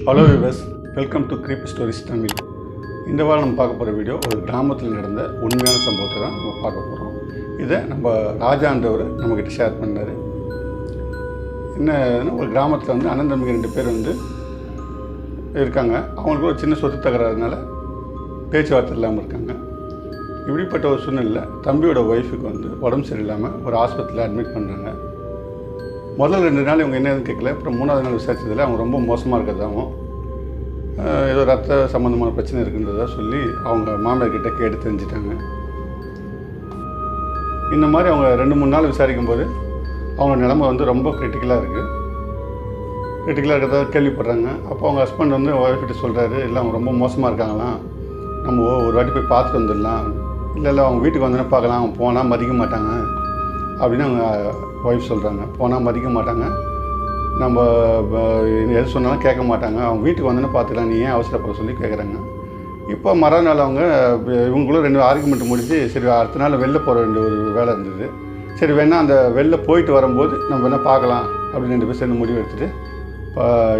Hello viewers welcome to creep stories Tamil இந்த வாரம் நம்ம பார்க்க போகிற வீடியோ ஒரு கிராமத்தில் நடந்த உண்மையான சம்பவத்தை தான் நம்ம பார்க்க போகிறோம் இதை நம்ம ராஜான்றவர் நம்மக்கிட்ட ஷேர் பண்ணார். என்னன்னா ஒரு கிராமத்தில் வந்து அண்ணன் தம்பிங்க ரெண்டு பேர் வந்து இருக்காங்க. அவங்களுக்கு ஒரு சின்ன சொத்து தகராறுனால பேச்சுவார்த்தை இல்லாமல் இருக்காங்க. இப்படிப்பட்ட ஒரு சூழ்நிலையில் தம்பியோட ஒய்ஃபுக்கு வந்து உடம்பு சரியில்லாமல் ஒரு ஆஸ்பத்திரியில் அட்மிட் பண்ணுறாங்க முதல்ல ரெண்டு நாள் இவங்க என்னன்னு கேட்கல அப்புறம் மூணாவது நாள் விசாரிச்சதில் அவங்க ரொம்ப மோசமாக இருக்கிறதாகவும் ஏதோ ரத்த சம்மந்தமான பிரச்சனை இருக்குன்றதா சொல்லி அவங்க மாமியார்கிட்ட கேட்டு தெரிஞ்சிட்டாங்க. இந்த மாதிரி அவங்க ரெண்டு மூணு நாள் விசாரிக்கும் போது அவங்க நிலமை வந்து ரொம்ப கிரிட்டிக்கலாக இருக்குது கிரிட்டிக்கலாக இருக்கிறதா கேள்விப்படுறாங்க. அப்போ அவங்க ஹஸ்பண்ட் வந்து ஒய்ஃப்கிட்ட சொல்கிறாரு இல்லை அவங்க ரொம்ப மோசமாக இருக்காங்களாம். நம்ம ஒரு வாட்டி போய் பார்த்துட்டு வந்துடலாம். இல்லை இல்லை அவங்க வீட்டுக்கு வந்தோன்னே பார்க்கலாம். அவங்க போனால் மதிக்க மாட்டாங்க. அப்படின்னு அவங்க ஒய்ஃப் சொல்கிறாங்க போனால் மதிக்க மாட்டாங்க. நம்ம எது சொன்னாலும் கேட்க மாட்டாங்க. அவங்க வீட்டுக்கு வந்தோன்னே பார்த்துக்கலாம். நீ ஏன் அவசரப்பட சொல்லி கேட்குறாங்க இப்போ மறுநாள் அவங்க இவங்களும் ரெண்டு ஆர்குமெண்ட் முடிஞ்சு சரி அடுத்த நாள் வெளில போகிற வேண்டிய ஒரு வேலை இருந்தது. சரி வேணால் அந்த வெளில போயிட்டு வரும்போது நம்ம வேணால் பார்க்கலாம் அப்படின்னு ரெண்டு பேர் சேர்ந்து முடிவு எடுத்துகிட்டு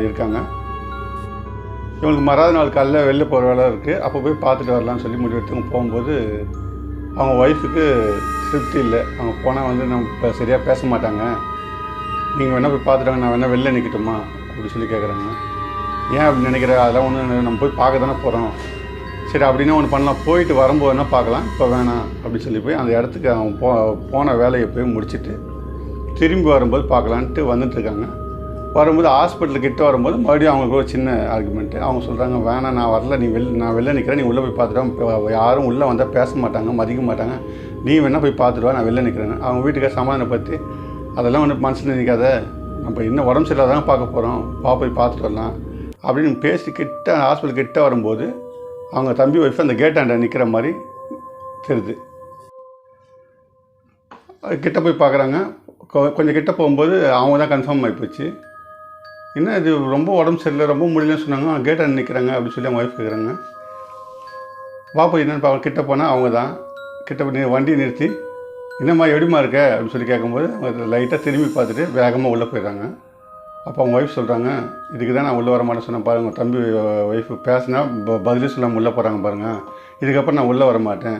இருக்காங்க. இவங்களுக்கு மறாத நாள் காலையில் வெளில போகிற வேலை இருக்குது அப்போ போய் பார்த்துட்டு வரலாம்னு சொல்லி முடிவு எடுத்து போகும்போது அவங்க ஒய்ஃபுக்கு திருப்தி இல்லை. அவங்க போனால் வந்து நம்ம இப்போ சரியாக பேச மாட்டாங்க. நீங்கள் வேணால் போய் பார்த்துட்டாங்க நான் வேணால் வெளில நிற்கட்டுமா அப்படி சொல்லி கேட்குறாங்க ஏன் அப்படி நினைக்கிற? அதெல்லாம் ஒன்று நம்ம போய் பார்க்க தானே போகிறோம் சரி அப்படின்னா ஒன்று பண்ணலாம். போயிட்டு வரும்போது வேணால் பார்க்கலாம். இப்போ வேணாம் அப்படின்னு சொல்லி போய் அந்த இடத்துக்கு அவன் போ போன வேலையை போய் முடிச்சுட்டு திரும்பி வரும்போது பார்க்கலான்ட்டு வந்துட்டுருக்காங்க வரும்போது ஹாஸ்பிட்டல் கிட்ட வரும்போது மறுபடியும் அவங்களுக்கு ஒரு சின்ன ஆர்குமெண்ட்டு அவங்க சொல்கிறாங்க வேணாம் நான் வரல. நீ வெளில நான் வெளில நிற்கிறேன் நீ உள்ளே போய் பார்த்துட்டோம் யாரும் உள்ளே வந்தால் பேச மாட்டாங்க மதிக்க மாட்டாங்க. நீ வேணால் போய் பார்த்துட்டு நான் வெளில நிற்கிறேன்னு அவங்க வீட்டுக்கார சமாதானப்படுத்தி அதெல்லாம் ஒன்று மனசில் நிற்காத நம்ம இன்னும் உடம்பு சரியில்லாதான் பார்க்க போகிறோம் வா போய் பார்த்துட்டு வரலாம். அப்படின்னு பேசி கிட்ட ஹாஸ்பிட்டல் கிட்ட வரும்போது அவங்க தம்பி ஒய்ஃப் அந்த கேட்டாண்ட நிற்கிற மாதிரி தெரியுது. அது கிட்ட போய் பார்க்குறாங்க. கொஞ்சம் கிட்ட போகும்போது அவங்க தான் கன்ஃபார்ம் ஆகி போச்சு. என்ன இது? ரொம்ப உடம்பு சரியில்லை ரொம்ப முடியலன்னு சொன்னாங்க. கேட்டாண்ட நிற்கிறாங்க அப்படின்னு சொல்லி அவங்க ஒய்ஃப் கேட்குறாங்க வா போய் என்னென்னு பார்க்க கிட்ட போனால் அவங்க தான். கிட்ட வண்டியை நிறுத்தி என்னம்மா எப்படிம்மா இருக்க? அப்படின்னு சொல்லி கேட்கும்போது அவங்க லைட்டாக திரும்பி பார்த்துட்டு வேகமாக உள்ளே போயிடுறாங்க. அப்போ அவங்க ஒய்ஃப் சொல்கிறாங்க இதுக்கு தான் நான் உள்ளே வர மாட்டேன் சொன்னேன் பாருங்கள் தம்பி ஒய்ஃப் பேசினா ப பதிலே சொல்லாமல் உள்ளே போகிறாங்க பாருங்கள் இதுக்கப்புறம் நான் உள்ளே வர மாட்டேன்.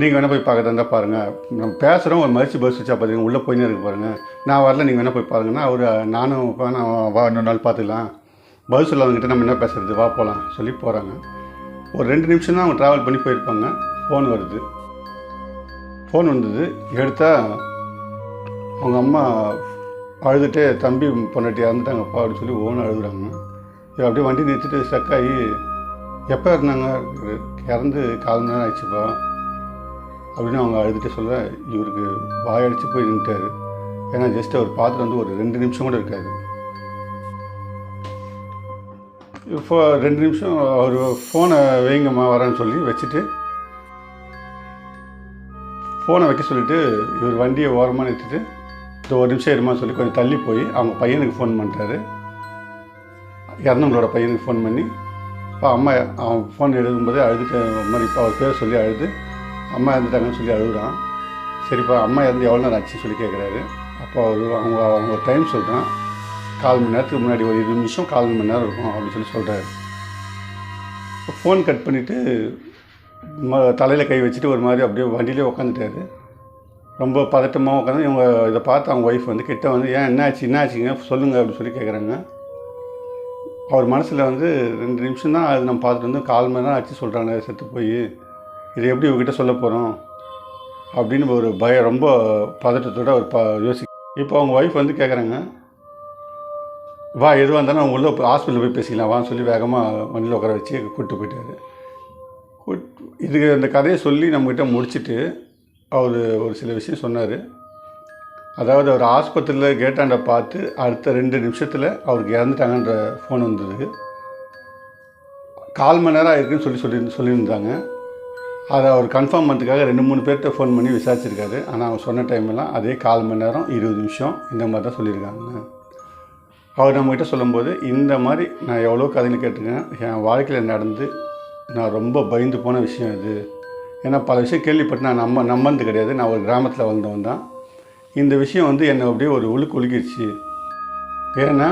நீங்கள் வேணால் போய் பார்க்க இருந்தால் பாருங்கள் நம்ம பேசுகிறோம் ஒரு மதிச்சு பஸ் வச்சா பார்த்தீங்கன்னா உள்ளே போயினே இருக்கு பாருங்கள் நான் வரல நீங்கள் வேணால் போய் பாருங்கன்னா அவர் நானும் நான் வா இன்னொரு நாள் பார்த்துக்கலாம். பதில் சொல்லாதவங்கிட்ட நம்ம என்ன பேசுறது? வா போகலாம் சொல்லி போகிறாங்க ஒரு ரெண்டு நிமிஷம் தான் அவங்க ட்ராவல் பண்ணி போயிருப்பாங்க. ஃபோன் வருது. ஃபோன் வந்தது. எடுத்தால் அவங்க அம்மா அழுதுட்டே தம்பி பொண்டாட்டி இறந்துட்டாங்கப்பா அப்படின்னு சொல்லி ஓன் அழுகுறாங்க. இவ அப்படியே வண்டி நிறுத்திட்டு ஸ்டக் ஆகி எப்போ இருந்தாங்க? இறந்து கால் நேரம் ஆயிடுச்சுப்பா அப்படின்னு அவங்க அழுதுட்டு சொல்ல இவருக்கு வாயடிச்சு போய் நின்றுட்டார் ஏன்னா ஜஸ்ட் அவர் பார்த்துட்டு வந்து ஒரு ரெண்டு நிமிஷம் கூட இருக்காது இப்போ ரெண்டு நிமிஷம் அவர் ஃபோனை வைங்கம்மா வரேன்னு சொல்லி வச்சுட்டு ஃபோனை வைக்க சொல்லிட்டு இவர் வண்டியை ஓரமாக நிறுத்திட்டு இந்த ஒரு நிமிஷம் இருமா சொல்லி கொஞ்சம் தள்ளி போய் அவங்க பையனுக்கு ஃபோன் பண்ணுறாரு இறந்தவங்களோட பையனுக்கு ஃபோன் பண்ணி இப்போ அம்மா அவன் ஃபோன் எழுதும்போதே அழுதுட்டு மாதிரி இப்போ அவர் பேர் சொல்லி அழுது அம்மா இறந்துட்டாங்கன்னு சொல்லி அழுகுறான். சரிப்பா அம்மா இறந்து எவ்வளோ நேரம் ஆச்சு சொல்லி கேட்குறாரு அப்போ அவர் அவங்க அவங்க டைம் சொல்கிறான் கால் மணி நேரத்துக்கு முன்னாடி ஒரு இருபது நிமிஷம் கால் மணி நேரம் இருக்கும் அப்படின்னு சொல்லி சொல்கிறாரு ஃபோன் கட் பண்ணிவிட்டு தலையில் கை வச்சுட்டு ஒரு மாதிரி அப்படியே வண்டியிலே உட்காந்துட்டாரு ரொம்ப பதட்டமாக உட்காந்து இவங்க இதை பார்த்து அவங்க ஒய்ஃப் வந்து கிட்ட வந்து ஏன் என்ன ஆச்சு என்ன ஆச்சுங்க சொல்லுங்கள் அப்படின்னு சொல்லி கேட்குறாங்க அவர் மனசில் வந்து ரெண்டு நிமிஷம் தான் அது நம்ம பார்த்துட்டு வந்து கால் மணி நேரம் ஆச்சு சொல்கிறாங்க செத்து போய். இதை எப்படி இவங்ககிட்ட சொல்ல போகிறோம் அப்படின்னு ஒரு பயம் ரொம்ப பதட்டத்தோட ஒரு ப யோசி இப்போ அவங்க ஒய்ஃப் வந்து கேட்குறாங்க வா எதுவாக இருந்தாலும் அவங்க உள்ளே ஹாஸ்பிட்டலில் போய் பேசிக்கலாம் வான்னு சொல்லி வேகமாக வண்டியில் உட்கார வச்சு கூப்பிட்டு போயிட்டாரு. இதுக்கு இந்த கதையை சொல்லி நம்மக்கிட்ட முடிச்சுட்டு அவர் ஒரு சில விஷயம் சொன்னார். அதாவது அவர் ஆஸ்பத்திரியில் கேட்டாண்ட பார்த்து அடுத்த ரெண்டு நிமிஷத்தில் அவருக்கு இறந்துட்டாங்கன்ற ஃபோன் வந்தது. கால் மணி நேரம் ஆயிருக்குன்னு சொல்லி சொல்லி சொல்லியிருந்தாங்க. அதை அவர் கன்ஃபார்ம் பண்ணுறதுக்காக ரெண்டு மூணு பேர்கிட்ட ஃபோன் பண்ணி விசாரிச்சிருக்காரு. ஆனால் அவர் சொன்ன டைமெல்லாம் அதே கால் மணி நேரம் இருபது நிமிஷம் இந்த மாதிரி தான் சொல்லியிருக்காங்க. அவர் நம்மக்கிட்ட சொல்லும்போது இந்த மாதிரி நான் எவ்வளோ கதைன்னு கேட்டிருக்கேன் என் வாழ்க்கையில் நடந்து நான் ரொம்ப பயந்து போன விஷயம் இது. ஏன்னா பல விஷயம் கேள்விப்பட்டு நான் நம்ப நம்பது கிடையாது. நான் ஒரு கிராமத்தில் வந்தவன் தான். இந்த விஷயம் வந்து என்னை அப்படியே ஒரு உழுக்கு உலுக்கிடுச்சு ஏன்னா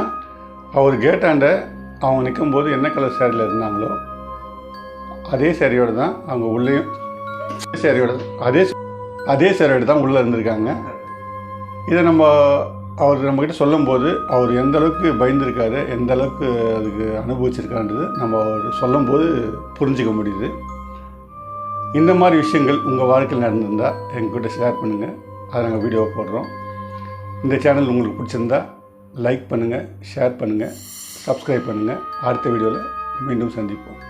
அவர் கேட்டாண்ட அவங்க நிற்கும்போது என்ன கலர் சேரீயில் இருந்தாங்களோ அதே சேரீயோடு தான் அவங்க உள்ளேயும் சேரீயோட அதே அதே சேரீயோடு தான் உள்ளே இருந்திருக்காங்க. இதை நம்ம அவர் நம்மக்கிட்ட சொல்லும்போது அவர் எந்த அளவுக்கு பயந்துருக்காரு எந்த அளவுக்கு அதுக்கு அனுபவிச்சிருக்கான்றது நம்ம அவர் சொல்லும்போது புரிஞ்சிக்க முடியுது. இந்த மாதிரி விஷயங்கள் உங்கள் வாழ்க்கையில் நடந்திருந்தால் எங்ககிட்ட ஷேர் பண்ணுங்கள் அதை நாங்கள் வீடியோ போடுறோம். இந்த சேனல் உங்களுக்கு பிடிச்சிருந்தா லைக் பண்ணுங்கள் ஷேர் பண்ணுங்கள் சப்ஸ்கிரைப் பண்ணுங்கள் அடுத்த வீடியோவில் மீண்டும் சந்திப்போம்.